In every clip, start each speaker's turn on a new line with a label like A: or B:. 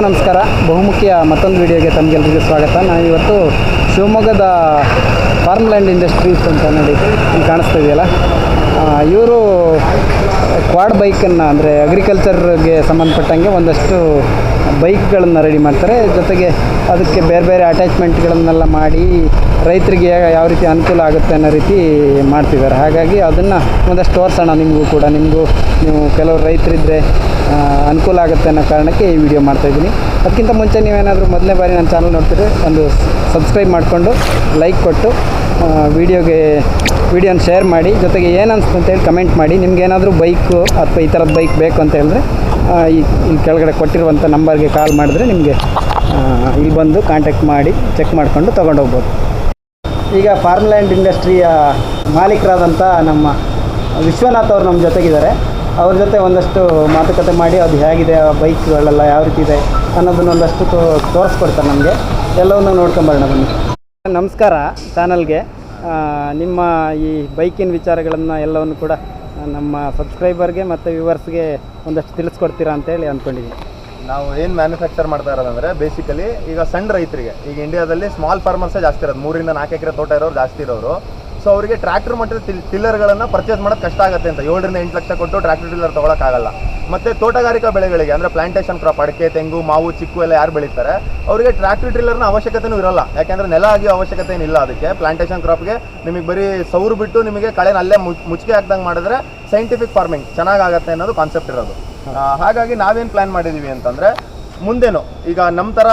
A: ಎಲ್ರಿಗೂ ನಮಸ್ಕಾರ. ಬಹುಮುಖ್ಯ ಮತ್ತೊಂದು ವಿಡಿಯೋಗೆ ತಮಗೆಲ್ರಿಗೂ ಸ್ವಾಗತ. ನಾನು ಇವತ್ತು ಶಿವಮೊಗ್ಗದ ಫಾರ್ಮ್ ಲ್ಯಾಂಡ್ ಇಂಡಸ್ಟ್ರೀಸ್ ಅಂತ ನೋಡಿ ಇಲ್ಲಿ ಕಾಣಿಸ್ತಾ ಇದೆಯಲ್ಲ ಇವರು ಕ್ವಾಡ್ ಬೈಕನ್ನು ಅಂದರೆ ಅಗ್ರಿಕಲ್ಚರ್ಗೆ ಸಂಬಂಧಪಟ್ಟಂಗೆ ಒಂದಷ್ಟು ಬೈಕ್ಗಳನ್ನು ರೆಡಿ ಮಾಡ್ತಾರೆ. ಜೊತೆಗೆ ಅದಕ್ಕೆ ಬೇರೆ ಬೇರೆ ಅಟ್ಯಾಚ್ಮೆಂಟ್ಗಳನ್ನೆಲ್ಲ ಮಾಡಿ ರೈತರಿಗೆ ಯಾವ ರೀತಿ ಅನುಕೂಲ ಆಗುತ್ತೆ ಅನ್ನೋ ರೀತಿ ಮಾಡ್ತಿದ್ದಾರೆ. ಹಾಗಾಗಿ ಅದನ್ನು ಒಂದಷ್ಟು ತೋರಿಸೋಣ ನಿಮಗೂ ಕೂಡ. ನಿಮಗೂ ನೀವು ಕೆಲವು ರೈತರಿದ್ದರೆ ಅನುಕೂಲ ಆಗುತ್ತೆ ಅನ್ನೋ ಕಾರಣಕ್ಕೆ ಈ ವಿಡಿಯೋ ಮಾಡ್ತಾಯಿದ್ದೀನಿ ಅದಕ್ಕಿಂತ ಮುಂಚೆ ನೀವೇನಾದರೂ ಮೊದಲನೇ ಬಾರಿ ನನ್ನ ಚಾನಲ್ ನೋಡ್ತಿದ್ರೆ ಒಂದು ಸಬ್ಸ್ಕ್ರೈಬ್ ಮಾಡಿಕೊಂಡು ಲೈಕ್ ಕೊಟ್ಟು ವಿಡಿಯೋಗೆ ವಿಡಿಯೋನ ಶೇರ್ ಮಾಡಿ. ಜೊತೆಗೆ ಏನು ಅನ್ಸ್ತು ಅಂತೇಳಿ ಕಮೆಂಟ್ ಮಾಡಿ. ನಿಮ್ಗೆ ಏನಾದರೂ ಬೈಕು ಅಥವಾ ಈ ಥರದ ಬೈಕ್ ಬೇಕು ಅಂತ ಹೇಳಿದ್ರೆ ಇಲ್ಲಿ ಕೆಳಗಡೆ ಕೊಟ್ಟಿರುವಂಥ ನಂಬರ್ಗೆ ಕಾಲ್ ಮಾಡಿದ್ರೆ ನಿಮಗೆ ಇಲ್ಲಿ ಬಂದು ಕಾಂಟ್ಯಾಕ್ಟ್ ಮಾಡಿ ಚೆಕ್ ಮಾಡಿಕೊಂಡು ತೊಗೊಂಡು ಹೋಗ್ಬೋದು. ಈಗ ಫಾರ್ಮ್ಲ್ಯಾಂಡ್ ಇಂಡಸ್ಟ್ರಿಯ ಮಾಲೀಕರಾದಂಥ ನಮ್ಮ ವಿಶ್ವನಾಥ್ ಅವರು ನಮ್ಮ ಜೊತೆಗಿದ್ದಾರೆ. ಅವ್ರ ಜೊತೆ ಒಂದಷ್ಟು ಮಾತುಕತೆ ಮಾಡಿ ಅದು ಹೇಗಿದೆ, ಆ ಬೈಕ್ಗಳೆಲ್ಲ ಯಾವ ರೀತಿ ಇದೆ ಅನ್ನೋದನ್ನ ಒಂದಷ್ಟು ತೋರಿಸ್ಕೊಡ್ತಾರೆ ನಮಗೆ. ಎಲ್ಲವನ್ನೂ ನೋಡ್ಕೊಂಬರೋಣ ಬನ್ನಿ. ನಮಸ್ಕಾರ ಚಾನಲ್ಗೆ. ನಿಮ್ಮ ಈ ಬೈಕಿನ ವಿಚಾರಗಳನ್ನು ಎಲ್ಲವನ್ನು ಕೂಡ ನಮ್ಮ ಸಬ್ಸ್ಕ್ರೈಬರ್ಗೆ ಮತ್ತು ವ್ಯೂವರ್ಸ್ಗೆ ಒಂದಷ್ಟು ತಿಳಿಸ್ಕೊಡ್ತೀರಾ ಅಂತೇಳಿ ಅಂದ್ಕೊಂಡಿದ್ದೀನಿ
B: ನಾವು ಏನು ಮ್ಯಾನುಫ್ಯಾಕ್ಚರ್ ಮಾಡ್ತಾ ಇರೋದಂದ್ರೆ ಬೇಸಿಕಲಿ ಈಗ ಸಣ್ಣ ರೈತರಿಗೆ, ಈಗ ಇಂಡಿಯಾದಲ್ಲಿ ಸ್ಮಾಲ್ ಫಾರ್ಮರ್ಸೇ ಜಾಸ್ತಿ ಇರೋದು, ಮೂರಿಂದ ನಾಲ್ಕು ಎಕರೆ ತೋಟ ಇರೋರು ಜಾಸ್ತಿ ಇರೋರು. ಸೊ ಅವರಿಗೆ ಟ್ರ್ಯಾಕ್ಟರ್ ಮಟ್ಟದ ಟಿಲ್ಲರ್ಗಳನ್ನು ಪರ್ಚೇಸ್ ಮಾಡೋದು ಕಷ್ಟ ಆಗುತ್ತೆ ಅಂತ, ಏಳರಿಂದ ಎಂಟು ಲಕ್ಷ ಕೊಟ್ಟು ಟ್ರ್ಯಾಕ್ಟರ್ ಟಿಲ್ಲರ್ ತೊಗೊಳಕ್ಕಾಗಲ್ಲ. ಮತ್ತೆ ತೋಟಗಾರಿಕಾ ಬೆಳೆಗಳಿಗೆ ಅಂದರೆ ಪ್ಲಾಂಟೇಷನ್ ಕ್ರಾಪ್ ಅಡಿಕೆ ತೆಂಗು ಮಾವು ಚಿಕ್ಕು ಎಲ್ಲ ಯಾರು ಬೆಳೀತಾರೆ ಅವರಿಗೆ ಟ್ರ್ಯಾಕ್ಟರ್ನ ಅವಶ್ಯಕತೆನೂ ಇರಲ್ಲ. ಯಾಕೆಂದ್ರೆ ನೆಲ ಆಗಿಯೋ ಅವಶ್ಯಕತೆ ಏನಿಲ್ಲ ಅದಕ್ಕೆ. ಪ್ಲಾಂಟೇಶನ್ ಕ್ರಾಪ್ಗೆ ನಿಮಗೆ ಬರೀ ಸೌರು ಬಿಟ್ಟು ನಿಮಗೆ ಕಳೆನ ಅಲ್ಲೇ ಮುಚ್- ಮುಚ್ಚಿಗೆ ಹಾಕ್ದಂಗೆ ಮಾಡಿದ್ರೆ ಸೈಂಟಿಫಿಕ್ ಫಾರ್ಮಿಂಗ್ ಚೆನ್ನಾಗಾಗತ್ತೆ ಅನ್ನೋದು ಕಾನ್ಸೆಪ್ಟ್ ಇರೋದು. ಹಾಗಾಗಿ ನಾವೇನು ಪ್ಲ್ಯಾನ್ ಮಾಡಿದ್ದೀವಿ ಅಂತಂದ್ರೆ ಮುಂದೇನು? ಈಗ ನಮ್ಮ ಥರ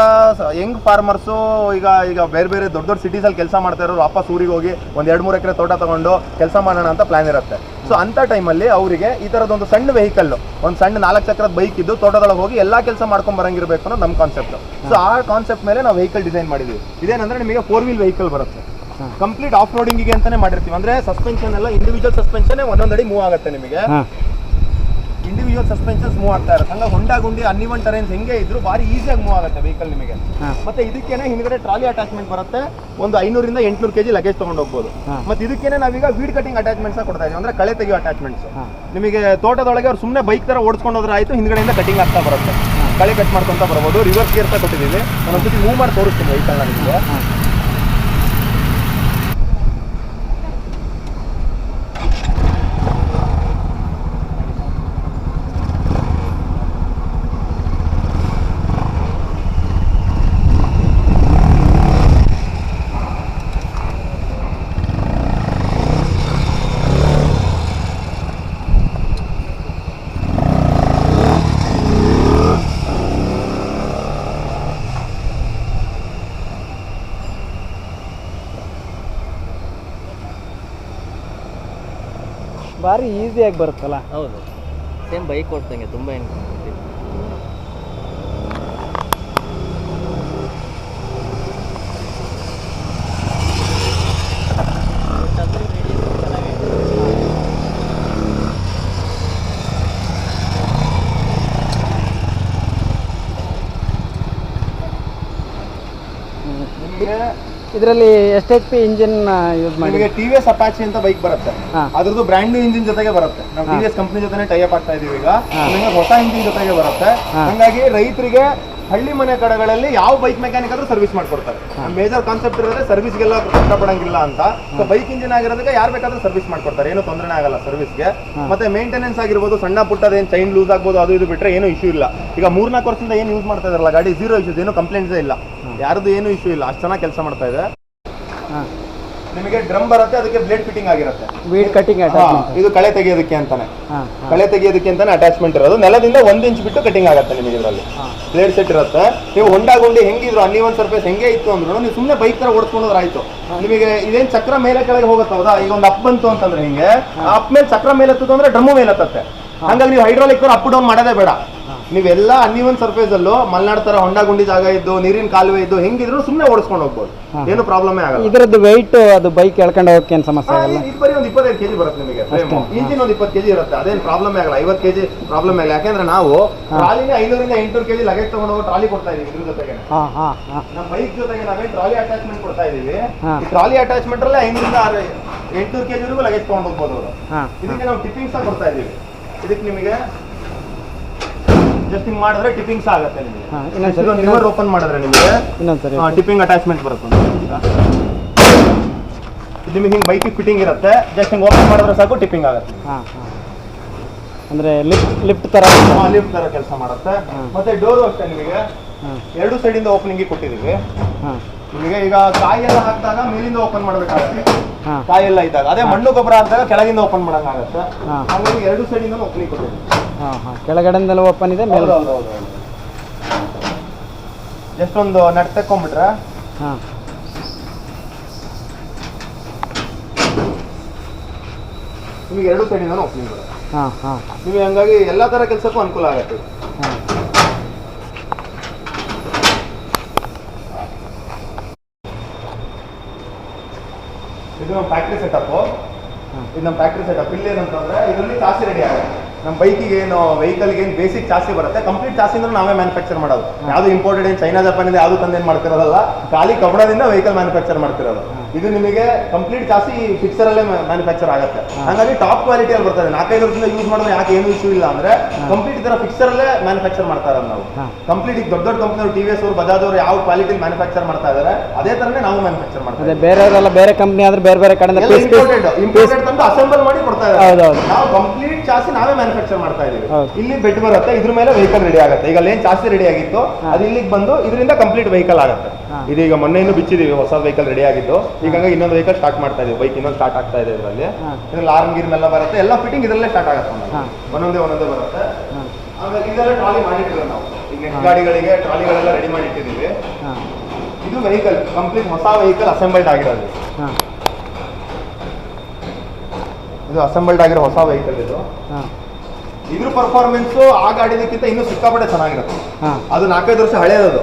B: ಯಂಗ್ ಫಾರ್ಮರ್ಸು ಈಗ ಈಗ ಬೇರೆ ಬೇರೆ ದೊಡ್ಡ ದೊಡ್ಡ ಸಿಟೀಸಲ್ಲಿ ಕೆಲಸ ಮಾಡ್ತಾ ಇರೋರು ವಾಪಸ್ ಊರಿಗೆ ಹೋಗಿ ಒಂದು ಎರಡು, ಮೂರು ಎಕರೆ ತೋಟ ತೊಗೊಂಡು ಕೆಲಸ ಮಾಡೋಣ ಅಂತ ಪ್ಲಾನ್ ಇರುತ್ತೆ. ಸೊ ಅಂಥ ಟೈಮಲ್ಲಿ ಅವರಿಗೆ ಈ ಥರದೊಂದು ಸಣ್ಣ ವೆಹಿಕಲ್ ಒಂದು ಸಣ್ಣ ನಾಲ್ಕು ಚಕ್ರದ ಬೈಕ್ ಇದ್ದು ತೋಟದೊಳಗೆ ಹೋಗಿ ಎಲ್ಲ ಕೆಲಸ ಮಾಡ್ಕೊಂಡು ಬರಂಗಿರಬೇಕು ಅನ್ನೋ ನಮ್ಮ ಕಾನ್ಸೆಪ್ಟ್ ಸೊ ಆ ಕಾನ್ಸೆಪ್ಟ್ ಮೇಲೆ ನಾವು ವೆಹಿಕಲ್ ಡಿಸೈನ್ ಮಾಡಿದ್ವಿ. ಇದೇನಂದ್ರೆ ನಿಮಗೆ ಫೋರ್ ವೀಲ್ ವೆಹಿಕಲ್ ಬರುತ್ತೆ. ಕಂಪ್ಲೀಟ್ ಆಫ್ ರೋಡಿಂಗಿಗೆ ಅಂತಾನೆ ಮಾಡಿರ್ತೀವಿ. ಅಂದ್ರೆ ಸಸ್ಪೆನ್ಷನ್ ಎಲ್ಲ ಇಂಡಿವಿಜುವಲ್ ಸಸ್ಪೆನ್ಷನ್ ಒಂದೊಂದು ಅಡಿ ಮೂವ್ ಆಗುತ್ತೆ ನಿಮಗೆ. ಇಂಡಿವಿಜುವಲ್ ಸಸ್ಪೆನ್ಷನ್ಸ್ ಮೂವ್ ಆಗ್ತಾ ಇರುತ್ತೆ. ಹಂಗ ಹೊಂಡಾ ಗುಂಡಿ ಅನ್ಇವನ್ ಟರೆನ್ಸ್ ಹೆಂಗೆ ಇದ್ರು ಭಾರಿ ಈಸಿಯಾಗಿ ಮೂವ್ ಆಗುತ್ತೆ ವೆಹಿಕಲ್ ನಿಮಗೆ. ಮತ್ತೆ ಇದಕ್ಕೇನೆ ಹಿಂದ್ಗಡೆ ಟ್ರಾಲಿ ಅಟ್ಯಾಚ್ಮೆಂಟ್ ಬರುತ್ತೆ. ಒಂದು ಐನೂರಿಂದ ಎಂಟ್ನೂರು ಕೆಜಿ ಲಗೇಜ್ ತಗೊಂಡು ಹೋಗ್ಬೋದು. ಮತ್ತೆ ಇದಕ್ಕೇನೆ ನಾವೀಗ ವೀಡ್ ಕಟಿಂಗ್ ಅಟ್ಯಾಚ್ಮೆಂಟ್ಸ್ ಕೊಡ್ತಾ ಇದೀವಿ ಅಂದ್ರೆ ಕಳೆ ತೆಗೆಯೋ ಅಟ್ಯಾಚ್ಮೆಂಟ್ಸ್ ನಿಮಗೆ ತೋಟದೊಳಗೆ ಅವ್ರು ಸುಮ್ಮನೆ ಬೈಕ್ ತರ ಓಡಿಸ್ಕೊಂಡು ಹೋದ್ರೆ ಆಯ್ತು ಹಿಂದ್ಗಡೆಯಿಂದ ಕಟಿಂಗ್ ಆಗ್ತಾ ಬರುತ್ತೆ. ಕಳೆ ಕಟ್ ಮಾಡ್ಕೊಂತ ಬರ್ಬೋದು. ರಿವರ್ಸ್ ಗೇರ್ ಕೊಟ್ಟಿದ್ದೀವಿ. ಒಂದೊಂದ್ಸತಿ ಮೂವ್ ಮಾಡಿ ತೋರಿಸ್ತೀನಿ ವೆಹಿಕಲ್ ನಿಮಗೆ.
A: ಭಾರಿ ಈಸಿಯಾಗಿ ಬರುತ್ತಲ್ಲ?
C: ಹೌದು. ಸೇಮ್ ಬೈಕ್ ಓಡ್ದಂಗೆ ತುಂಬ ಏನು
B: ನಿಮಗೆ
A: ಇದರಲ್ಲಿ ಎಸ್ಟ್ ಎಚ್ ಪಿ ಇಂಜಿನ್ ಯೂಸ್ ಮಾಡಿ
B: ನಿಮಗೆ ಟಿ ವಿ ಎಸ್ ಅಪಾಚಿ ಅಂತ ಬೈಕ್ ಬರುತ್ತೆ
A: ಹಾ.
B: ಅದ್ರದ್ದು ಬ್ರ್ಯಾಂಡ್ ನ್ಯೂ ಇಂಜಿನ್ ಜೊತೆಗೆ ಬರುತ್ತೆ ನಾವು ಟಿ. ವಿ ಎಸ್ ಕಂಪ್ನಿ ಜೊತೆ ಟೈ ಅಪ್ ಆಗ್ತಾ ಇದೀವಿ ಈಗ. ನಿಮಗೆ ಹೊಸ ಇಂಜಿನ್ ಜೊತೆಗೆ ಬರುತ್ತೆ
A: ಹಾ.
B: ಹಂಗಾಗಿ ರೈತರಿಗೆ ಹಳ್ಳಿ ಮನೆ ಕಡೆಗಳಲ್ಲಿ ಯಾವ ಬೈಕ್ ಮೆಕ್ಯಾನಿಕ್ ಆದ್ರೂ ಸರ್ವಿಸ್ ಮಾಡ್ಕೊಡ್ತಾರೆ. ಮೇಜರ್ ಕಾನ್ಸೆಪ್ಟ್ ಇರೋದ್ರೆ ಸರ್ವಿಸ್ಗೆಲ್ಲ ಕಷ್ಟಪಡಂಗಿಲ್ಲ ಅಂತ. ಸೊ ಬೈಕ್ ಇಂಜಿನ್ ಆಗಿರೋದಕ್ಕೆ ಯಾರು ಬೇಕಾದ್ರೂ ಸರ್ವಿಸ್ ಮಾಡ್ಕೊಡ್ತಾರೆ. ಏನು ತೊಂದರೆ ಆಗಲ್ಲ ಸರ್ವಿಸ್ಗೆ ಮತ್ತೆ ಮೇಂಟೆನೆನ್ಸ್ ಆಗಿರ್ಬೋದು ಸಣ್ಣ ಪುಟ್ಟದೇ ಚೈನ್ ಲೂಸ್ ಆಗ್ಬೋದು ಅದು ಇದು ಬಿಟ್ರೆ ಏನು ಇಶ್ಯೂ ಇಲ್ಲ. ಈಗ ಮೂರ್ನಾಲ್ಕು ವರ್ಷದಿಂದ ಏನು ಯೂಸ್ ಮಾಡ್ತಾ ಇದಾರಲ್ಲ ಗಾಡಿ ಜೀರೋ ಇಶ್ಯೂಸ್ ಏನು ಕಂಪ್ಲೇಂಟ್ಸೇ ಇಲ್ಲ. ಯಾರ್ದು ಏನು ಇಶ್ಯೂ ಇಲ್ಲ. ಅಷ್ಟು ಚೆನ್ನಾಗಿ ಕೆಲಸ ಮಾಡ್ತಾ ಇದೆ. ನಿಮಗೆ ಡ್ರಮ್ ಬರುತ್ತೆ ಅದಕ್ಕೆ ಬ್ಲೇಡ್ ಫಿಟ್ಟಿಂಗ್ ಆಗಿರುತ್ತೆ.
A: ವೀಡ್ ಕಟಿಂಗ್
B: ಇದು ಕಳೆ ತೆಗೆಯೋದಕ್ಕೆ ಅಂತಾನೆ. ಕಳೆ ತೆಗೆಯೋದಕ್ಕೆ ಅಂತಾನೆ ಅಟ್ಯಾಚ್ಮೆಂಟ್ ಇರೋದು. ನೆಲದಿಂದ ಒಂದ್ ಇಂಚ್ ಬಿಟ್ಟು ಕಟಿಂಗ್ ಆಗುತ್ತೆ ನಿಮಗೆ ಇದರಲ್ಲಿ. ಬ್ಲೇಡ್ ಸೆಟ್ ಇರುತ್ತೆ. ನೀವು ಹೊಂಡಾ ಗುಂಡಿ ಹೆಂಗಿದ್ರು ಅನ್ನಿವನ್ ಸರ್ಫೇಸ್ ಹೆಂಗೆ ಇತ್ತು ಅಂದ್ರು ನೀವು ಸುಮ್ಮನೆ ಬೈಕ್ ತರ ಓಡಿಸ್ಕೊಂಡ್ರೆ ಆಯ್ತು ನಿಮಗೆ ಇದೇನ್ ಚಕ್ರ ಮೇಲೆ ಕೆಳಗೆ ಹೋಗುತ್ತೆ ಹೌದಾ? ಈಗ ಒಂದು ಅಪ್ ಬಂತು ಅಂತಂದ್ರೆ ಹಿಂಗೆ? ಅಪ್ ಮೇಲೆ ಚಕ್ರ ಮೇಲೆ ಹತ್ತದ ಅಂದ್ರೆ ಡ್ರಮ್ ಮೇಲೆ ಹತ್ತತ್ತೆ. ಹಂಗಾಗಿ ನೀವು ಹೈಡ್ರಾಲಿಕ್ ಅಪ್ ಡೌನ್ ಮಾಡೋದೇ ಬೇಡ. ನೀವೆಲ್ಲ ಅನ್ನಿವನ್ ಸರ್ಫೇಸ್ ಅಲ್ಲೂ ಮಲ್ನಾಡ್ ತರ ಹೊಂಡಾ ಗುಂಡಿ ಜಾಗ ಇದ್ದು ನೀರಿನ ಕಾಲುವೆ ಇದ್ದು ಹೆಂಗಿದ್ರು ಸುಮ್ಮನೆ ಓಡಿಸ್ಕೊಂಡು ಹೋಗ್ಬೋದು. ಏನು ಪ್ರಾಬ್ಲಮ್ ಆಗಲ್ಲ.
A: ಇದರದ್ದು ವೈಟ್ ಅದು ಬೈಕ್ ಎಳ್ಕೊಂಡು ಹೋಗಕ್ಕೆ ಏನು ಸಮಸ್ಯೆ ಆಗಲ್ಲ?
B: ಇದು ಬರೀ ಒಂದು ಇಪ್ಪತ್ತೈದು ಕೆಜಿ ಬರುತ್ತೆ ನಿಮಗೆ. ಇಂಜಿನ್ ಒಂದು ಇಪ್ಪತ್ತು ಕೆಜಿ ಇರುತ್ತೆ. ಅದೇನು ಪ್ರಾಬ್ಲಮ್ ಆಗಲ್ಲ. ಐವತ್ತು ಕೆಜಿ ಪ್ರಾಬ್ಲಮ್ ಆಗಲ್ಲ. ಯಾಕಂದ್ರೆ ನಾವು ಟ್ರಾಲಿನ ಐನೂರಿಂದ ಎಂಟುನೂರು ಕೆಜಿ ಲಗೇಜ್ ತಗೊಂಡು ಹೋಗೋ ಟ್ರಾಲಿ ಕೊಡ್ತಾ ಇದೀವಿ ಇದ್ರ ಜೊತೆಗೆ.
A: ಹಾಂ ಹಾಂ ಹಾಂ.
B: ನಮ್ಮ ಬೈಕ್ ಜೊತೆಗೆ ನಾವೇ ಟ್ರಾಲಿ ಅಟ್ಯಾಚ್ಮೆಂಟ್ ಕೊಡ್ತಾ ಇದೀವಿ.
A: ಹಾ.
B: ಈ ಟ್ರಾಲಿ ಅಟ್ಯಾಚ್ಮೆಂಟ್ ಅಲ್ಲೇ ಐನೂರಿಂದ ಆರು ಎಂಟುನೂರು ಕೆಜಿ ವರೆಗೂ ಲಗೇಜ್ ತಗೊಂಡು ಹೋಗ್ಬೋದು ಅವರು.
A: ಹಾಂ.
B: ಇದಕ್ಕೆ ನಾವು ಟಿಫಿನ್ಸ್ ಸಹ ಕೊಡ್ತಾ ಇದೀವಿ. ಇದಕ್ಕೆ ನಿಮಗೆ ಜಸ್ಟ್ ಹಿಂಗ್ ಮಾಡಿದ್ರೆ ಟಿಪ್ಪಿಂಗ್ಸ್ ಆಗುತ್ತೆ ನಿಮಗೆ.
A: ಇನ್ನೊಂದ್ಸರಿ
B: ಲಿವರ್ ಓಪನ್ ಮಾಡಿದ್ರೆ ನಿಮಗೆ ಇನ್ನೊಂದು
A: ಇನ್ನೊಂದ್ಸರಿ
B: ಟಿಪ್ಪಿಂಗ್ ಅಟ್ಯಾಚ್ಮೆಂಟ್ ಬರುತ್ತೆ. ಇದು ನಿಮಗೆ ಹಿಂಗೆ ಬೈಕಿಗೆ ಫಿಟ್ಟಿಂಗ್ ಇರುತ್ತೆ. ಜಸ್ಟ್ ಹಿಂಗೆ ಓಪನ್ ಮಾಡಿದ್ರೆ ಸಾಕು ಟಿಪ್ಪಿಂಗ್ ಆಗುತ್ತೆ.
A: ಹಾಂ ಹಾಂ. ಅಂದರೆ ಲಿಫ್ಟ್ ಲಿಫ್ಟ್ ಥರ
B: ಲಿಫ್ಟ್ ತರ ಕೆಲಸ ಮಾಡುತ್ತೆ. ಮತ್ತೆ ಡೋರು ಅಷ್ಟೇ ನಿಮಗೆ ಎರಡು ಸೈಡಿಂದ ಓಪನಿಂಗ್ ಕೊಟ್ಟಿದ್ದೀವಿ.
A: ಹಾಂ.
B: ನಿಮಗೆ ಈಗ ಕಾಯಿ ಎಲ್ಲ ಹಾಕಿದಾಗ ಮೇಲಿಂದ ಓಪನ್ ಮಾಡಬೇಕಾಗುತ್ತೆ.
A: ಹಾಂ.
B: ಕಾಯಿ ಎಲ್ಲ ಇದ್ದಾಗ. ಅದೇ ಮಣ್ಣು ಗೊಬ್ಬರ ಹಾಕಿದಾಗ ಕೆಳಗಿಂದ ಓಪನ್ ಮಾಡಂಗಾಗತ್ತೆ.
A: ಹಾ.
B: ಹಾಗಾಗಿ ಎರಡು ಸೈಡಿಂದ ಓಪನಿಂಗ್ ಕೊಟ್ಟಿದ್ದೀವಿ
A: ಹಾಂ ಹಾಂ. ಕೆಳಗಡೆಯಿಂದಲೂ ಓಪನ್ ಇದೆ ಮೇಲೆ
B: ಜಸ್ಟ್ ಒಂದು ನಟ್ ತಕೊಂಡ್ಬಿಟ್ರೆ
A: ಹಾಂ.
B: ನಿಮಗೆ ಎರಡು ಸೈಡಿಂದ ಓಪನಿಂಗ್
A: ಹಾಂ ಹಾಂ.
B: ನಿಮಗೆ ಹಂಗಾಗಿ ಎಲ್ಲ ತರ ಕೆಲಸಕ್ಕೂ ಅನುಕೂಲ ಆಗುತ್ತೆ.
A: ಹಾಂ.
B: ಇದು ನಮ್ಮ ಫ್ಯಾಕ್ಟ್ರಿ ಸೆಟಪ್ ಇದು ನಮ್ಮ ಫ್ಯಾಕ್ಟ್ರಿ ಸೆಟಪ್ ಇಲ್ಲಿ ಏನಂತಂದ್ರೆ ಇದರಲ್ಲಿ ಚಾಸಿ ರೆಡಿ ಆಗುತ್ತೆ. ನಮ್ಮ ಬೈಕಿಗೆ ಏನು ವೆಹಿಕಲ್ಗೆ ಏನು ಬೇಸಿಕ್ ಚಾಸಿ ಬರುತ್ತೆ. ಕಂಪ್ಲೀಟ್ ಚಾಸಿ ಅಂದ್ರೆ ನಾವೇ ಮ್ಯಾನುಫ್ಯಾಕ್ಚರ್ ಮಾಡೋದು. ಯಾವುದು ಇಂಪೋರ್ಟೆಡ್ ಏನು ಚೈನಾ ಜಪಾನಿಂದ ಯಾವುದು ತಂದೇನು ಮಾಡ್ತಿರೋದಲ್ಲ ಖಾಲಿ ಕಬ್ಬಣದಿಂದ ವೆಹಿಕಲ್ ಮ್ಯಾನುಫ್ಯಾಕ್ಚರ್ ಮಾಡ್ತಿರೋದು. ಇದು ನಿಮಗೆ ಕಂಪ್ಲೀಟ್ ಜಾಸ್ತಿ ಫಿಕ್ಸರ್ ಅಲ್ಲೇ ಮ್ಯಾನುಫ್ಯಾಕ್ಚರ್ ಆಗುತ್ತೆ. ಹಾಗಾಗಿ ಟಾಪ್ ಕ್ವಾಲಿಟಿ ಅಲ್ಲಿ ಬರ್ತದೆ. ನಾಲ್ಕೈದು ವರ್ಷದಿಂದ ಯೂಸ್ ಮಾಡಿದ್ರೆ ಯಾಕೆ ಏನು ಇಶ್ಯೂ ಇಲ್ಲ ಅಂದ್ರೆ ಕಂಪ್ಲೀಟ್ ಇದರ ಫಿಕ್ಸರ್ ಅಲ್ಲೇ ಮ್ಯಾನುಫ್ಯಾಕ್ಚರ್ ಮಾಡ್ತಾ ಇರೋದು ನಾವು. ಕಂಪ್ಲೀಟ್ ಈಗ ದೊಡ್ಡ ದೊಡ್ಡ ಕಂಪ್ನಿ ಟಿ ವಿ ಎಸ್ ಅವರು ಬಜಾಜ್ ಅವರು ಯಾವ ಕ್ವಾಲಿಟಿ ಮ್ಯಾನುಫ್ಯಾಕ್ಚರ್ ಮಾಡ್ತಾ ಇದಾರೆ ಅದೇ ತರನೇ ನಾವು ಮ್ಯಾನುಫ್ಯಾಕ್ಚರ್ ಮಾಡ್ತಾ
A: ಬೇರೆ ಬೇರೆಯವರೆಲ್ಲ ಬೇರೆ ಕಂಪ್ನಿ ಆದ್ರೆ ಬೇರೆ ಬೇರೆ ಕಡೆ
B: ಇಂಪೋರ್ಟೆಡ್ ಇಂಪೋರ್ಟೆಡ್ ತಂದು ಅಸೆಂಬಲ್ ಮಾಡಿ ಕೊಡ್ತಾ ಇದ್ದಾರೆ. ನಾವು ಕಂಪ್ಲೀಟ್ ಜಾಸ್ತಿ ನಾವೇ ಮ್ಯಾನುಫ್ಯಾಕ್ಚರ್ ಮಾಡ್ತಾ ಇದೀವಿ ಇಲ್ಲಿ ಬೆಟ್ ಬರುತ್ತೆ ಇದ್ರ ಮೇಲೆ ವೆಹಿಕಲ್ ರೆಡಿ ಆಗುತ್ತೆ. ಈಗ ಏನ್ ಚಾಸಿ ರೆಡಿ ಆಗಿತ್ತು. ಅದು ಇಲ್ಲಿಗೆ ಬಂದು ಇದರಿಂದ ಕಂಪ್ಲೀಟ್ ವೆಹಿಕಲ್ ಆಗುತ್ತೆ. ಇದೀಗ ಮೊನ್ನೆಯಿಂದ ಬಿಚ್ಚಿದೀವಿ ಹೊಸ ವೆಹಿಕಲ್ ರೆಡಿ ಆಗಿದ್ದು. ಈಗ ಇನ್ನೊಂದು ವೆಹಿಕಲ್ ಸ್ಟಾರ್ಟ್ ಮಾಡ್ತಾ ಇದೀವಿ. ಬೈಕ್ ಇನ್ನೊಂದು ಸ್ಟಾರ್ಟ್ ಆಗ್ತಾ ಇದೆ ಇದರಲ್ಲಿ. ಇದ್ರಲ್ಲಿ ಆರ್ಮ್ ಗೀರ್ಮ್ ಎಲ್ಲ ಬರುತ್ತೆ. ಎಲ್ಲ ಫಿಟ್ಟಿಂಗ್ ಇದರಲ್ಲೇ ಸ್ಟಾರ್ಟ್ ಆಗುತ್ತೆ ಒಂದೊಂದೇ ಒಂದೊಂದೇ ಬರುತ್ತೆ. ಆಮೇಲೆ ಇದೆಲ್ಲ ಟ್ರಾಲಿ ಮಾಡಿಟ್ಟಿರೋ ನಾವು. ಈಗ
A: ನೆಕ್ಸ್ಟ್
B: ಗಾಡಿಗಳಿಗೆ ಟ್ರಾಲಿಗಳೆಲ್ಲ ರೆಡಿ ಮಾಡಿಟ್ಟಿದ್ದೀವಿ. ಇದು ವೆಹಿಕಲ್ ಕಂಪ್ಲೀಟ್ ಹೊಸ ವೆಹಿಕಲ್ ಅಸೆಂಬಲ್ಡ್ ಆಗಿರೋದು. ಇದು ಅಸೆಂಬಲ್ಡ್ ಆಗಿರೋ ಹೊಸ ವೆಹಿಕಲ್ ಇದು. ಇದ್ರ ಪರ್ಫಾರ್ಮೆನ್ಸ್ ಆ ಗಾಡಿದಕ್ಕಿಂತ ಇನ್ನೂ ಸಿಕ್ಕಾಪಟ್ಟೆ ಚೆನ್ನಾಗಿರುತ್ತೆ. ಅದು ನಾಲ್ಕೈದು ವರ್ಷ ಹಳೆಯದು.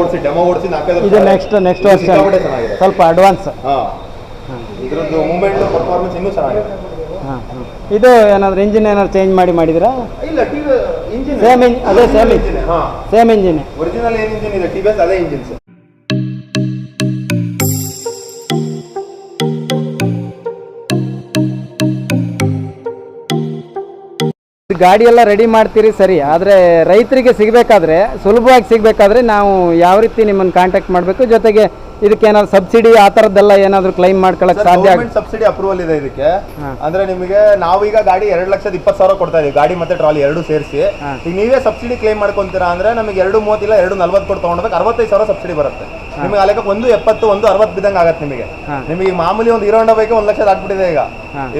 B: ಓಡಿಸಿ ಡೆಮೋ ಓಡಿಸಿ ನಾಲ್ಕೈದು ವರ್ಷ
A: ಇದು ನೆಕ್ಸ್ಟ್ ನೆಕ್ಸ್ಟ್ ವರ್ಷ.
B: ಸಿಕ್ಕಾಪಟ್ಟೆ ಚೆನ್ನಾಗಿದೆ
A: ಸ್ವಲ್ಪ ಅಡ್ವಾನ್ಸ್
B: ಇದ್ರದ್ದು ಮೂಮೆಂಟ್ ಪರ್ಫಾರ್ಮೆನ್ಸ್ ಇನ್ನೂ ಚೆನ್ನಾಗಿದೆ
A: ಇದು ಏನಾದ್ರು ಇಂಜಿನ್ ಏನಾದ್ರು ಚೇಂಜ್ ಮಾಡಿ ಮಾಡಿದ್ರಾ?
B: ಇಲ್ಲ ಟಿವಿ ಇಂಜಿನ್
A: ಸೇಮ್ ಇಂಜಿನ್ ಅದೇ ಸೇಮ್
B: ಇಂಜಿನ್ ಹಾ.
A: ಸೇಮ್ ಇಂಜಿನ್
B: ಒರಿಜಿನಲ್ ಏನ್ ಇಂಜಿನ್ ಇದೆ? ಟಿ ವಿ ಎಸ್ ಅದೇ ಇಂಜಿನ್
A: ಗಾಡಿ ಎಲ್ಲ ರೆಡಿ ಮಾಡ್ತೀರಿ ಸರಿ. ಆದರೆ ರೈತರಿಗೆ ಸಿಗಬೇಕಾದ್ರೆ, ಸುಲಭವಾಗಿ ಸಿಗಬೇಕಾದ್ರೆ ನಾವು ಯಾವ ರೀತಿ ನಿಮ್ಮನ್ನು ಕಾಂಟ್ಯಾಕ್ಟ್ ಮಾಡಬೇಕು. ಜೊತೆಗೆ ಇದಕ್ಕೆ ಏನಾದ್ರು ಸಬ್ಸಿಡಿ ಆ ತರದ್ದೆಲ್ಲ ಏನಾದ್ರು ಕ್ಲೈಮ್ ಮಾಡ್ಕೊಳಕ್ ಸಾಧ್ಯ ಆಗ
B: ಸಬ್ಸಿಡಿ ಅಪ್ರೂವಲ್ ಇದೆ ಇದಕ್ಕೆ. ಅಂದ್ರೆ ನಿಮಗೆ ನಾವೀಗ ಗಾಡಿ ಎರಡ್ ಲಕ್ಷದ ಇಪ್ಪತ್ತು ಸಾವಿರ ಕೊಡ್ತಾ ಇದೀವಿ. ಗಾಡಿ ಮತ್ತೆ ಟ್ರಾಲಿ ಎರಡು ಸೇರಿಸಿ. ಈಗ ನೀವೇ ಸಬ್ಸಿಡಿ ಕ್ಲೈಮ್ ಮಾಡ್ಕೊಂತೀರಾ ಅಂದ್ರೆ ನಮಗೆ ಎರಡು ಮೂವತ್ತಿಲ್ಲ ಎರಡು ನಲ್ವತ್ತು ಕೊಟ್ಟು ತಗೊಂಡ್ಬೇಕು ಅರವತ್ತೈದು ಸಾವಿರ ಸಬ್ಸಿಡಿ ಬರುತ್ತೆ. ನಿಮಗೆ ಆ ಲೆಕ್ಕ ಒಂದು ಎಪ್ಪತ್ತು ಒಂದು ಅರವತ್ತು ಬಿದ್ದಂಗೆ ಆಗತ್ತೆ ನಿಮಗೆ. ನಿಮಗೆ ಈಗ ಮಾಮೂಲಿ ಒಂದು ಹೀರೋ ಹೊಂಡ ಬೇಕು ಒಂದು ಲಕ್ಷ ದಾಟ್ಬಿಟ್ಟಿದೆ ಈಗ.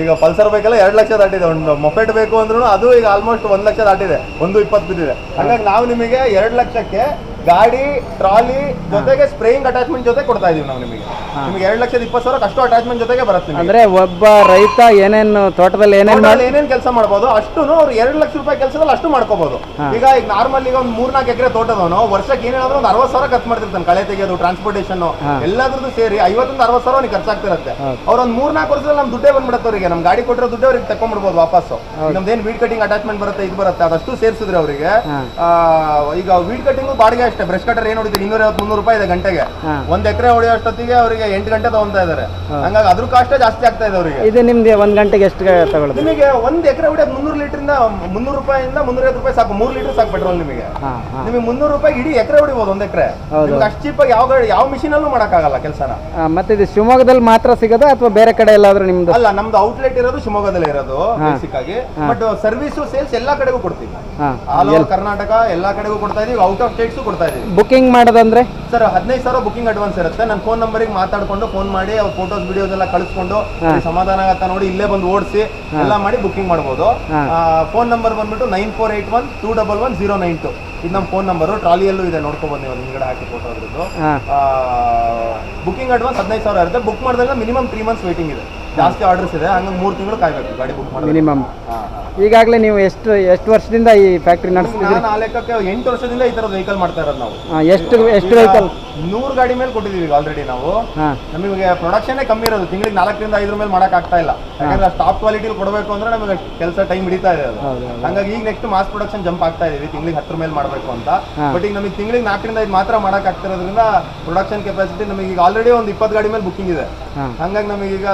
B: ಈಗ ಪಲ್ಸರ್ ಬೈಕ್ ಎಲ್ಲ ಎರಡು ಲಕ್ಷ ದಾಟಿದೆ. ಒಂದು ಮೊಫೆಟ್ ಬೇಕು ಅಂದ್ರೂ ಅದು ಈಗ ಆಲ್ಮೋಸ್ಟ್ ಒಂದು ಲಕ್ಷ ದಾಟಿದೆ. ಒಂದು ಇಪ್ಪತ್ತು ಬಿದ್ದಿದೆ. ಹಾಗಾಗಿ ನಾವು ನಿಮಗೆ ಎರಡು ಲಕ್ಷಕ್ಕೆ ಗಾಡಿ ಟ್ರಾಲಿ ಜೊತೆಗೆ ಸ್ಪ್ರೇಯಿಂಗ್ ಅಟ್ಯಾಚ್ಮೆಂಟ್ ಜೊತೆ ಕೊಡ್ತಾ ಇದೀವಿ ನಾವು ನಿಮಗೆ. ನಿಮಗೆ ಎರಡು ಲಕ್ಷದ ಇಪ್ಪತ್ತು ಸಾವಿರ ಅಷ್ಟು ಅಟ್ಯಾಚ್ಮೆಂಟ್ ಜೊತೆಗೆ ಬರುತ್ತೆ
A: ಅಂದ್ರೆ ಒಬ್ಬ ರೈತ ಏನೇನು ತೋಟದಲ್ಲಿ ಏನೇನು
B: ಏನೇನು ಕೆಲಸ ಮಾಡ್ಬೋದು ಅಷ್ಟು ಅವ್ರು ಎರಡು ಲಕ್ಷ ರೂಪಾಯಿ ಕೆಲಸದಲ್ಲಿ ಅಷ್ಟು ಮಾಡ್ಕೋಬಹುದು ಈಗ ಈಗ ನಾರ್ಮಲ್ ಈಗ ಒಂದು ಮೂರ್ನಾಲ್ಕು ಎಕರೆ ತೋಟದವನು ವರ್ಷಕ್ಕೆ ಏನೇನಾದ್ರೂ ಒಂದು ಅರವತ್ತು ಸಾವಿರ ಖರ್ಚು ಮಾಡ್ತಿರ್ತಾನೆ ಕಳೆ ತೆಗೆಯೋದು ಟ್ರಾನ್ಸ್ಪೋರ್ಟೇಷನ್ ಎಲ್ಲದ್ರದ್ದು ಸೇರಿ ಐವತ್ತೊಂದು ಅರವತ್ತು ಸಾವಿರ ಅವ್ನಿಗೆ ಖರ್ಚಾಗ್ತಿರುತ್ತೆ.
A: ಅವ್ರೊಂದು
B: ಅವ್ರ ಒಂದು ಮೂರ್ನಾಲ್ಕು ವರ್ಷದಲ್ಲಿ ನಮ್ ದುಡ್ಡೇ ಬಂದ್ಬಿಡುತ್ತೆ ಅವರಿಗೆ ನಮ್ ಗಾಡಿ ಕೊಟ್ಟಿರೋ ದುಡ್ಡು ಅವ್ರಿಗೆ ತಕೊಂಡ್ಬಿಡ್ಬೋದು ವಾಪಸ್ಸು. ನಮ್ದೇನು ವೀಡ್ ಕಟಿಂಗ್ ಅಟ್ಯಾಚ್ಮೆಂಟ್ ಬರುತ್ತೆ ಇದು ಬರುತ್ತೆ ಅದಷ್ಟು ಸೇರಿಸಿದ್ರೆ ಅವರಿಗೆ. ಈಗ ವೀಡ್ ಕಟಿಂಗ್ ಬಾಡಿಗೆ ಅಷ್ಟೇ ಬ್ರಷ್ ಕಟರ್ ಏನು ಹೊಡಿತೀವಿ ಇನ್ನೂರ ಐವತ್ತು ಮುನ್ನೂರು ರೂಪಾಯಿ ಇದೆ ಗಂಟೆಗೆ. ಒಂದ್ ಎಕರೆ ಹೊಡೆಯೋ ಅಷ್ಟೊತ್ತಿಗೆ ಅವರಿಗೆ ಎಂಟು ಗಂಟೆ ತಗೊಂತಾ ಇದಾರೆ. ಹಂಗಾಗಿ ಅದ್ರ ಕಾಸ್ಟ್ ಜಾಸ್ತಿ ಆಗ್ತಾ ಇದೆ ಅವರಿಗೆ.
A: ಇದು ನಿಮ್ಗೆ ಒಂದ್ ಗಂಟೆಗೆ ಎಷ್ಟು ತಗೊಳ್ಳೋದು
B: ನಿಮಗೆ ಒಂದ್ ಎಕರೆ ಹೊಡೆಯೋದು ಮುನ್ನೂರು ಲೀಟ್ರಿಂದ ಮುನ್ನೂರು ರೂಪಾಯಿಂದ ಮುನ್ನೂರೈವತ್ತು ರೂಪಾಯಿ ಸಾಕು. ಮೂರು ಲೀಟರ್ ಸಾಕು ಪೆಟ್ರೋಲ್ ನಿಮಗೆ. ನಿಮಗೆ ಮುನ್ನೂರು ರೂಪಾಯಿ ಇಡೀ ಎಕರೆ ಹೊಡಿಬೋದು ಒಂದ್ ಎಕರೆ. ಅಷ್ಟು ಚೀಪಾಗಿ ಯಾವ ಯಾವ ಮಿಷಿನ್ ಅಲ್ಲೂ ಮಾಡಕ್ಕಾಗಲ್ಲ ಕೆಲಸನ.
A: ಮತ್ತೆ ಇದು ಶಿವಮೊಗ್ಗದಲ್ಲಿ ಮಾತ್ರ ಸಿಗೋದಾ ಅಥವಾ ಬೇರೆ ಕಡೆ ಎಲ್ಲಾದ್ರೂ ನಿಮ್ದು?
B: ಅಲ್ಲ ನಮ್ದು ಔಟ್ಲೆಟ್ ಇರೋದು ಶಿವಮೊಗ್ಗದಲ್ಲಿ ಇರೋದು. ಬೇಸಿಕ್ ಆಗಿ. ಬಟ್ ಸರ್ವಿಸ್ ಸೇಲ್ಸ್ ಎಲ್ಲಾ ಕಡೆಗೂ ಕೊಡ್ತೀವಿ. ಆಲ್ ಓವರ್ ಕರ್ನಾಟಕ ಎಲ್ಲಾ ಕಡೆಗೂ ಕೊಡ್ತಾ ಇದೀವಿ. ಔಟ್ ಆಫ್ ಸ್ಟೇಟ್ಸ್ ಕೊಡ್ತಾ
A: ಬುಕ್ಕಿಂಗ್ ಮಾಡೋದಂದ್ರೆ?
B: ಸರ್ ಹದಿನೈದು ಸಾವಿರ ಬುಕಿಂಗ್ ಅಡ್ವಾನ್ಸ್ ಇರುತ್ತೆ. ನನ್ನ ಫೋನ್ ನಂಬರಿಗೆ ಮಾತಾಡ್ಕೊಂಡು ಫೋನ್ ಮಾಡಿ ಅವ್ರ ಫೋಟೋಸ್ ವಿಡಿಯೋಸ್ ಎಲ್ಲ ಕಳಿಸ್ಕೊಂಡು. ಸಮಾಧಾನ ಆಗತ್ತ ನೋಡಿ ಇಲ್ಲೇ ಬಂದು ಓಡಿಸಿ. ಎಲ್ಲ ಮಾಡಿ ಬುಕಿಂಗ್ ಮಾಡ್ಬೋದು. ಫೋನ್ ನಂಬರ್ ಬಂದ್ಬಿಟ್ಟು nine four eight one two double one zero nine two ಇದು ನಮ್ಮ ಫೋನ್ ನಂಬರು ಟ್ರಾಲಿಯಲ್ಲೂ ಇದೆ ನೋಡ್ಕೊಬೋದು ನೀವು ಹಿಂಗಡೆ ಹಾಕಿ ಫೋಟೋ ಅದ್ರದ್ದು ಬುಕಿಂಗ್ ಅಡ್ವಾನ್ಸ್ ಹದಿನೈದು ಸಾವಿರ ಇರುತ್ತೆ. ಬುಕ್ ಮಾಡಿದಾಗ ಮಿನಿಮಮ್ ತ್ರೀ ಮಂತ್ಸ್ ವೇಟಿಂಗ್ ಇದೆ. ಜಾಸ್ತಿ ಆರ್ಡರ್ಸ್ ಇದೆ ಹಂಗಾಗಿ ಮೂರು ತಿಂಗಳು ಕಾಯ್ಬೇಕು ಗಾಡಿ ಬುಕ್ ಮಾಡಿ
A: ಮಿನಿಮಮ್ ಈಗಾಗಲೇ ನೀವು ಎಷ್ಟು ಎಷ್ಟು ವರ್ಷದಿಂದ ಈ ಫ್ಯಾಕ್ಟ್ರಿ ನಡೆಸ್ತಿದ್ದೀರಿ
B: ನಾನು ಆ ಲೆಕ್ಕಕ್ಕೆ ಎಂಟು ವರ್ಷದಿಂದ ಈ ಥರದ ವೆಹಿಕಲ್ ಮಾಡ್ತಾ ಇರೋದು ನಾವು.
A: ಎಷ್ಟು ಎಷ್ಟು ವೆಹಿಕಲ್
B: ನೂರು ಗಾಡಿ ಮೇಲೆ ಕೊಟ್ಟಿದ್ದೀವಿ ಆಲ್ರೆಡಿ ನಾವು. ನಮಗೆ ಪ್ರೊಡಕ್ಷನ್ನೇ ಕಮ್ಮಿ ಇರೋದು ತಿಂಗಳಿಗೆ ನಾಲ್ಕರಿಂದ ಐದರ ಮೇಲೆ ಮಾಡಕ್ ಆಗ್ತಾ ಇಲ್ಲ. ಯಾಕಂದ್ರೆ ಸ್ಟಾಪ್ ಕ್ವಾಲಿಟಿಲಿ ಕೊಡಬೇಕು ಅಂದ್ರೆ ನಮಗೆ ಕೆಲಸ ಟೈಮ್ ಹಿಡಿತಾ ಇದೆ ಅದು. ಹಂಗಾಗಿ ಈಗ ನೆಕ್ಸ್ಟ್ ಮಾಸ್ ಪ್ರೊಡಕ್ಷನ್ ಜಂಪ್ ಆಗ್ತಾ ಇದೀವಿ ತಿಂಗಳಿಗೆ ಹತ್ತರ ಮೇಲೆ ಮಾಡಬೇಕು ಅಂತ. ಬಟ್ ಈಗ ನಮಗೆ ತಿಂಗಳಿಗೆ ನಾಲ್ಕರಿಂದ ಐದು ಮಾತ್ರ ಮಾಡಕ್ ಆಗ್ತಿರೋದ್ರಿಂದ ಪ್ರೊಡಕ್ಷನ್ ಕೆಪಾಸಿಟಿ ನಮಗೆ ಈಗ ಆಲ್ರೆಡಿ ಒಂದು ಇಪ್ಪತ್ತು ಗಾಡಿ ಮೇಲೆ ಬುಕ್ಕಿಂಗ್ ಇದೆ. ಹಂಗಾಗಿ ನಮಗೀಗ ಈಗ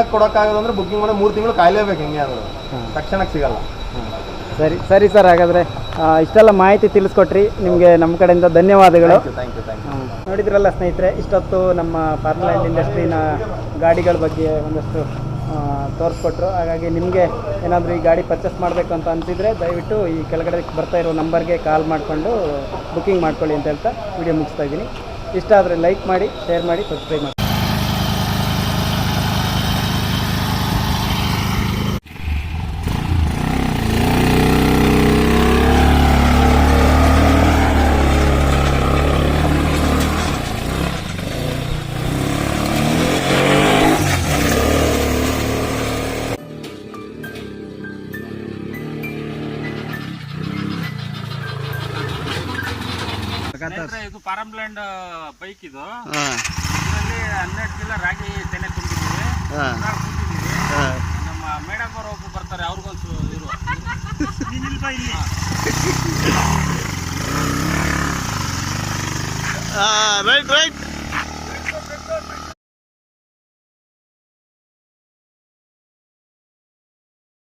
B: ತಕ್ಷಣಕ್ಕೆ ಕೊಡೋಕ್ಕಾಗೋದು ಬುಕ್ಕಿಂಗ್ ಬುಕಿಂಗ್ ಮಾಡಿ ಮೂರು ತಿಂಗಳು ಕಾಯಲೇಬೇಕು ಹೆಂಗೆ
A: ಅದು
B: ತಕ್ಷಣಕ್ಕೆ ಸಿಗಲ್ಲ.
A: ಸರಿ ಸರಿ ಸರ್ ಹಾಗಾದರೆ ಇಷ್ಟೆಲ್ಲ ಮಾಹಿತಿ ತಿಳಿಸ್ಕೊಟ್ರಿ. ನಿಮಗೆ ನಮ್ಮ ಕಡೆಯಿಂದ ಧನ್ಯವಾದಗಳು.
B: ಥ್ಯಾಂಕ್ ಯು ಥ್ಯಾಂಕ್ ಯು
A: ನೋಡಿದ್ರಲ್ಲ ಸ್ನೇಹಿತರೆ ಇಷ್ಟೊತ್ತು ನಮ್ಮ ಫಾರ್ಮಲ್ಯಾಂಡ್ ಇಂಡಸ್ಟ್ರಿನ ಗಾಡಿಗಳ ಬಗ್ಗೆ ಒಂದಷ್ಟು ತೋರಿಸ್ಕೊಟ್ರು. ಹಾಗಾಗಿ ನಿಮಗೆ ಏನಾದರೂ ಈ ಗಾಡಿ ಪರ್ಚೇಸ್ ಮಾಡಬೇಕು ಅಂತ ಅನಿಸಿದರೆ ದಯವಿಟ್ಟು ಈ ಕೆಳಗಡೆ ಬರ್ತಾ ಇರೋ ನಂಬರ್ಗೆ ಕಾಲ್ ಮಾಡಿಕೊಂಡು ಬುಕ್ಕಿಂಗ್ ಮಾಡ್ಕೊಳ್ಳಿ ಅಂತ ಹೇಳ್ತಾ ವಿಡಿಯೋ ಮುಗಿಸ್ತಾ ಇದ್ದೀನಿ. ಇಷ್ಟ ಆದರೆ ಲೈಕ್ ಮಾಡಿ ಶೇರ್ ಮಾಡಿ ಸಬ್ಸ್ಕ್ರೈಬ್ ಮಾಡಿ.
D: ಇದು ಬೈಕ್ ಇದು. ಇದರಲ್ಲಿ ಹನ್ನೆರಡು ಕಿಲೋ ರಾಗಿ ತೆನೆ ತುಂಬಿದ್ದೀವಿ. ನಮ್ಮ ಮೇಡಮ್ ಅವರು ಒಬ್ರು ಬರ್ತಾರೆ ಅವ್ರಿಗೊಂದು
B: ರೈಟ್ ರೈಟ್